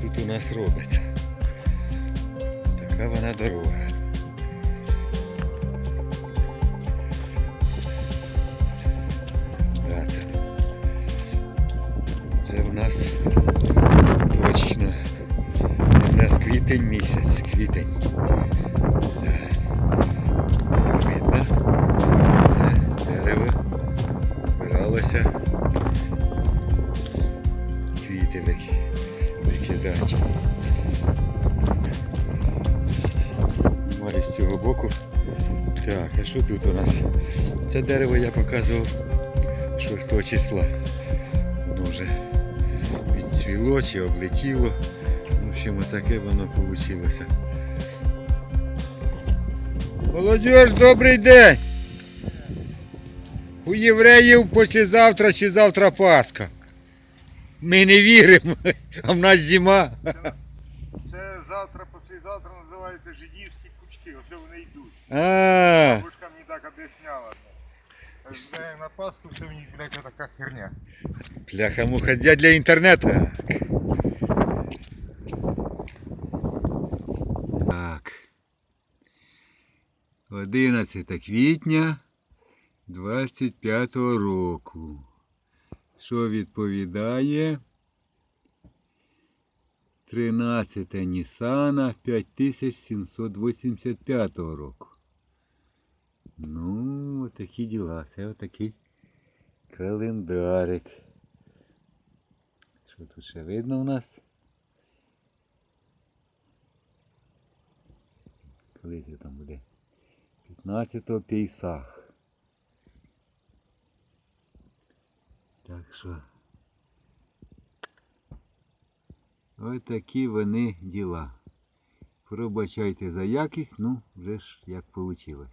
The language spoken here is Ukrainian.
тут у нас робиться. Така вона дорога. Да, це, це в нас точно це в нас квітень місяць, квітень. Квіти такі. 5. Марі з цього боку. Так, а що тут у нас? Це дерево я показував 6 числа. Воно вже відцвіло чи облетіло. В общем, отаке воно вийшло. Молодіж, добрий день! У євреїв післязавтра чи завтра Пасха. Ми не віримо, а в нас зима. Це завтра, післязавтра називається жидівські кучки, ось вони йдуть. А, Бабушка мені так об'ясняла. На Пасху все в них, блядь, така херня. бляха муха я для інтернету. Так. 11 квітня 25 року. Що відповідає? 13 Нісана 5785 року. Ну, такі діла. Це отакий календарик. Що тут ще видно у нас? Коли це там буде? 15 пейсах. Так що. Ось такі вони діла. Пробачайте за якість, ну вже ж як вийшло.